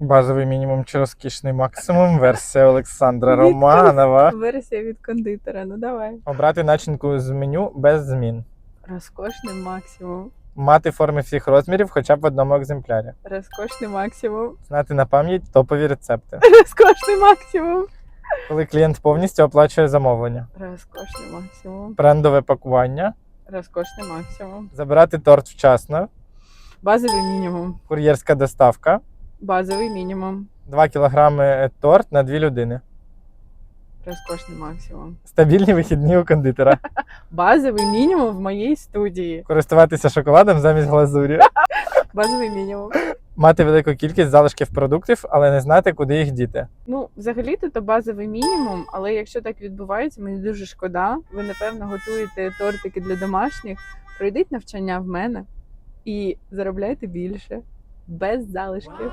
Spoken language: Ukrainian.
Базовий мінімум чи розкішний максимум. Версія Олександра Романова. Версія від кондитера. Ну давай. Обрати начинку з меню без змін. Розкошний максимум. Мати форми всіх розмірів хоча б в одному екземплярі. Розкошний максимум. Знати на пам'ять топові рецепти. Розкошний максимум. Коли клієнт повністю оплачує замовлення. Розкошний максимум. Брендове пакування. Розкошний максимум. Забирати торт вчасно. Базовий мінімум. Кур'єрська доставка. Базовий мінімум. 2 кг торт на 2 людини. Розкошний максимум. Стабільні вихідні у кондитера. Базовий мінімум в моїй студії. Користуватися шоколадом замість глазурі. Базовий мінімум. Мати велику кількість залишків продуктів, але не знати, куди їх діти. Ну, взагалі-то то базовий мінімум, але якщо так відбувається, мені дуже шкода. Ви напевно готуєте тортики для домашніх. Пройдіть навчання в мене і заробляйте більше без залишків.